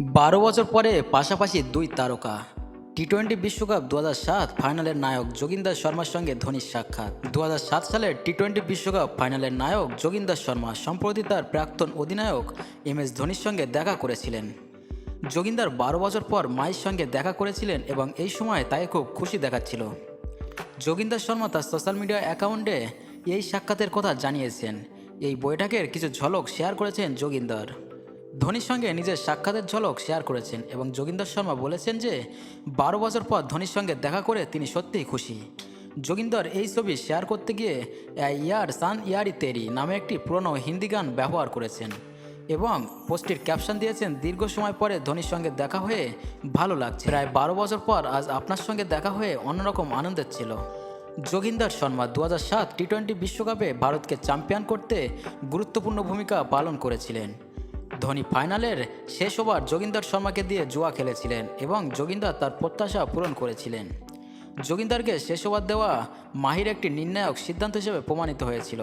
বারো বছর পরে পাশাপাশি দুই তারকা। টি টোয়েন্টি বিশ্বকাপ দু সাত ফাইনালের নায়ক যোগিন্দার শর্মার সঙ্গে ধোনির সাক্ষাৎ। দু সাত সালের টি টোয়েন্টি বিশ্বকাপ ফাইনালের নায়ক যোগিন্দার শর্মা সম্প্রতি তার প্রাক্তন অধিনায়ক এম এস ধোনির সঙ্গে দেখা করেছিলেন। যোগিন্দার বারো বছর পর মায়ের সঙ্গে দেখা করেছিলেন এবং এই সময় তাকে খুব খুশি দেখাচ্ছিল। যোগিন্দার শর্মা তার সোশ্যাল মিডিয়া অ্যাকাউন্টে এই সাক্ষাতের কথা জানিয়েছেন। এই বৈঠকের কিছু ঝলক শেয়ার করেছেন যোগিন্দার। ধোনির সঙ্গে নিজের সাক্ষাতের ঝলক শেয়ার করেছেন এবং যোগিন্দর শর্মা বলেছেন যে, বারো বছর পর ধোনির সঙ্গে দেখা করে তিনি সত্যিই খুশি। যোগিন্দর এই ছবি শেয়ার করতে গিয়ে "এ ইয়ার সান ইয়ারি তেরি নামে একটি পুরনো হিন্দি গান ব্যবহার করেছেন এবং পোস্টটির ক্যাপশন দিয়েছেন, দীর্ঘ সময় পরে ধোনির সঙ্গে দেখা হয়ে ভালো লাগছে। প্রায় বারো বছর পর আজ আপনার সঙ্গে দেখা হয়ে অন্যরকম আনন্দের ছিল। যোগিন্দার শর্মা দু হাজার সাত টি টোয়েন্টি বিশ্বকাপে ভারতকে চ্যাম্পিয়ন করতে গুরুত্বপূর্ণ ভূমিকা পালন করেছিলেন। ধোনি ফাইনালের শেষ ওভার যোগিন্দার শর্মাকে দিয়ে জুয়া খেলেছিলেন এবং যোগিন্দার তার প্রত্যাশা পূরণ করেছিলেন। যোগিন্দারকে শেষ ওভার দেওয়া মাহির একটি নির্ণায়ক সিদ্ধান্ত হিসেবে প্রমাণিত হয়েছিল।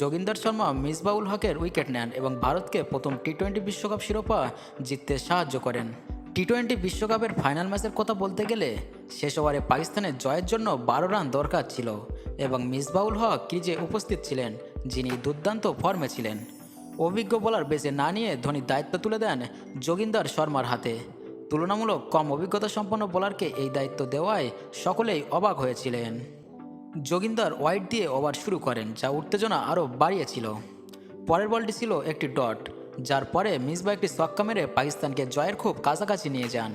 যোগিন্দার শর্মা মিসবাউল হকের উইকেট নেন এবং ভারতকে প্রথম টি টোয়েন্টি বিশ্বকাপ শিরোপা জিততে সাহায্য করেন। টি টোয়েন্টি বিশ্বকাপের ফাইনাল ম্যাচের কথা বলতে গেলে শেষ ওভারে পাকিস্তানের জয়ের জন্য বারো রান দরকার ছিল এবং মিসবাউল হক ক্রিজে উপস্থিত ছিলেন, যিনি দুর্দান্ত ফর্মে ছিলেন। অভিজ্ঞ বোলার বেছে না নিয়ে ধোনির দায়িত্ব তুলে দেন যোগিন্দার শর্মার হাতে। তুলনামূলক কম অভিজ্ঞতা সম্পন্ন বোলারকে এই দায়িত্ব দেওয়ায় সকলেই অবাক হয়েছিলেন। যোগিন্দার ওয়াইড দিয়ে ওভার শুরু করেন, যা উত্তেজনা আরও বাড়িয়েছিল। পরের বলটি ছিল একটি ডট, যার পরে মিসবা একটি ছক্কা মেরে পাকিস্তানকে জয়ের খুব কাছাকাছি নিয়ে যান।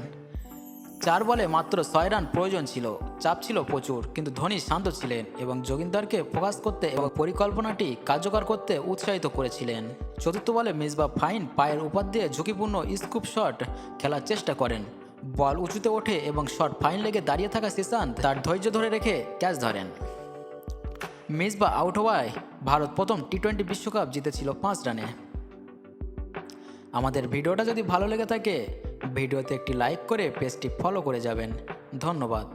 চার বলে মাত্র ছয় রান প্রয়োজন ছিল। চাপ ছিল প্রচুর, কিন্তু ধোনি শান্ত ছিলেন এবং যোগিন্দারকে ফোকাস করতে এবং পরিকল্পনাটি কার্যকর করতে উৎসাহিত করেছিলেন। চতুর্থ বলে মিসবা ফাইন পায়ের উপর দিয়ে ঝুঁকিপূর্ণ স্কুপ শট খেলার চেষ্টা করেন। বল উঁচুতে ওঠে এবং শট ফাইন লেগে দাঁড়িয়ে থাকা শ্রীশান্ত তার ধৈর্য ধরে রেখে ক্যাচ ধরেন। মিসবা আউট হওয়ায় ভারত প্রথম টি টোয়েন্টি বিশ্বকাপ জিতেছিল পাঁচ রানে। আমাদের ভিডিওটা যদি ভালো লেগে থাকে ভিডিওতে একটি লাইক করে পেজটি ফলো করে যাবেন। ধন্যবাদ।